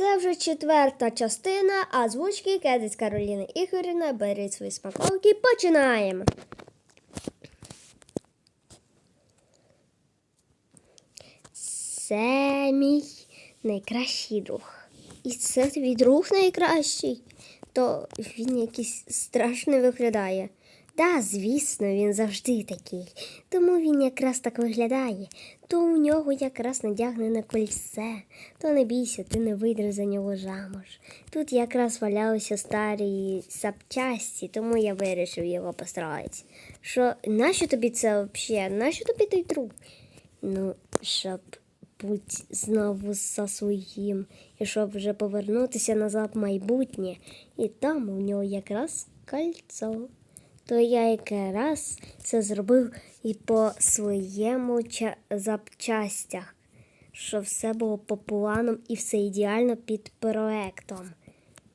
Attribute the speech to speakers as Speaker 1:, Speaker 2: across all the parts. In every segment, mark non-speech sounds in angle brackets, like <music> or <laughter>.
Speaker 1: Це вже четверта частина озвучки Кедець Кароліни Ігорівна. Беріть свої смаковки. Починаємо. Це мій найкращий друг. І це твій друг найкращий. То він якийсь страшний виглядає. Да, звісно, він завжди такий. Тому він якраз так виглядає. То у нього якраз надягнене кольце. То не бійся, ти не вийдеш за нього замуж. Тут якраз валялися старі запчасті, тому я вирішив його построїти. Що, нащо тобі це взагалі? Нащо тобі той друг? Ну, щоб бути знову за своїм, і щоб вже повернутися назад в майбутнє. І там у нього якраз кольцо. То я якраз це зробив і по своєму запчастях, що все було по плану і все ідеально під проектом.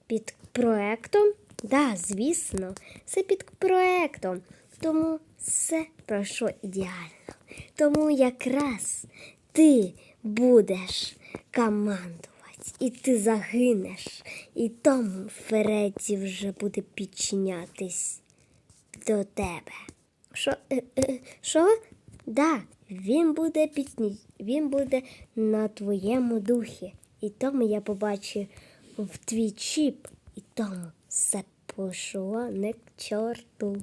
Speaker 1: Під проектом? Да, звісно, все під проектом. Тому все пройшло ідеально. Тому якраз ти будеш командувати, і ти загинеш, і тому Фредді вже буде підчинятись до тебе. Що? е, е, Що? Да, він буде пітні, він буде на твоєму духі. І тому я побачив в твій чіп, і тому все пошло не к чорту.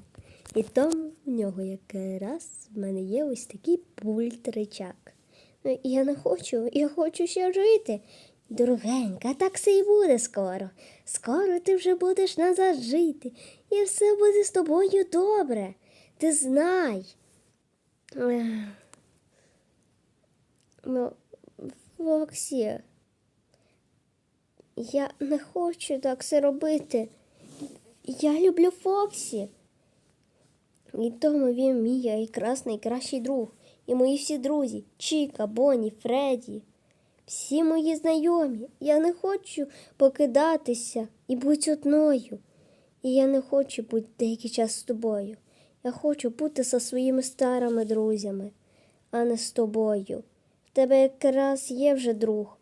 Speaker 1: І тому в нього якраз в мене є ось такий пульт речак. Ну, я не хочу, я хочу ще жити. Дорогенька, так все і буде скоро. Скоро ти вже будеш назад жити, і все буде з тобою добре. Ти знай. Ну, Фоксі, я не хочу так все робити. Я люблю Фоксі. І тому він мій якраз найкращий друг. І мої всі друзі Чіка, Бонні, Фредді. Всі мої знайомі. Я не хочу покидатися і бути одною. І я не хочу бути деякий час з тобою. Я хочу бути зі своїми старими друзями, а не з тобою. В тебе якраз є вже друг,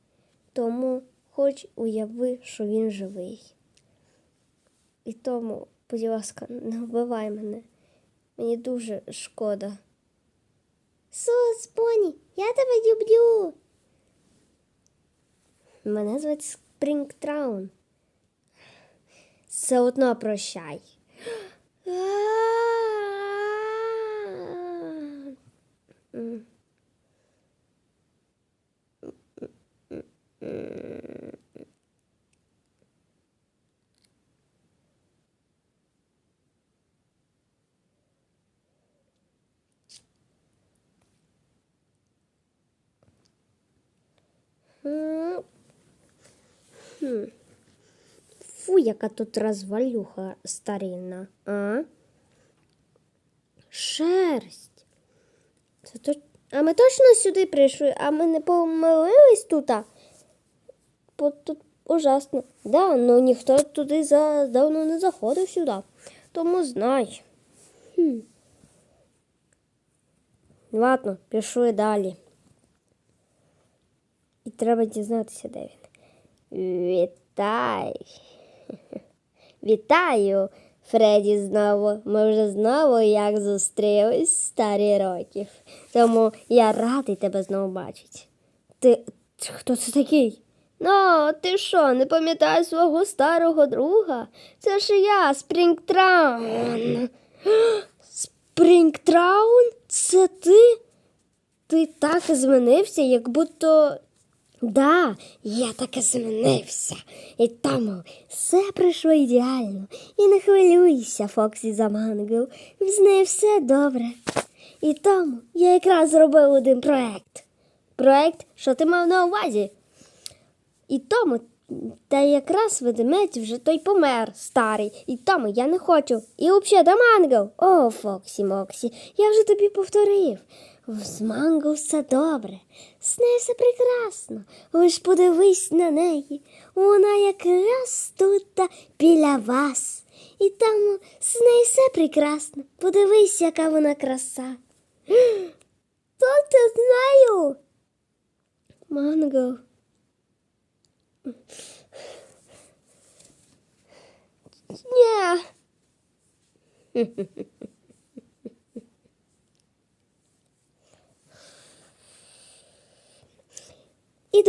Speaker 1: тому хоч уяви, що він живий. І тому, будь ласка, не вбивай мене. Мені дуже шкода. Сус, Бонні, я тебе люблю. Мене звати Спрінгтраун. Все одно прощай. М. Фу, яка тут розвалюха старинна, а? Шерсть. Це то... А ми точно сюди прийшли, а ми не помилились тут? Тут ужасно. Да, ну ніхто туди за... давно не заходив сюди. Тому знай. Хм. Ладно, пішли далі. І треба дізнатися, де він. Вітай. Вітаю, Фредді, знову. Ми вже знову як зустрілись старі років. Тому я радий тебе знову бачити. Ти хто це такий? Ну, ти що, не пам'ятаєш свого старого друга? Це ж я, Спрінгтраун. Спрінгтраун? Це ти? Ти так змінився, як будто. Да, я так і змінився. І тому все пройшло ідеально. І не хвилюйся, Фоксі за Мангл. З нею все добре. І тому я якраз зробив один проект. Проект, що ти мав на увазі? І тому, та якраз ведмедь вже той помер старий. І тому я не хочу. І взагалі до Мангл. О, Фоксі Моксі, я вже тобі повторив. З манго все добре, з нею все прекрасно, лиш подивись на неї. Вона якраз тут та біля вас. І там з нею все прекрасно. Подивись, яка вона краса. <gasps> То я знаю. Манго. <laughs> Ні.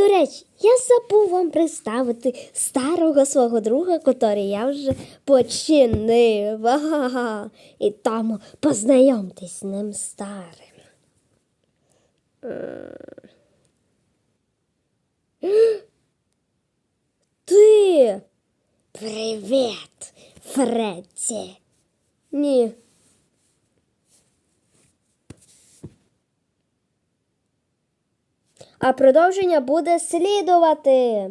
Speaker 1: До речі, я забув вам представити старого свого друга, котрий я вже починив. Ага. І тому познайомтесь з ним старим. Е. Ти. Привіт, Фредді. Ні. А продовження буде слідувати.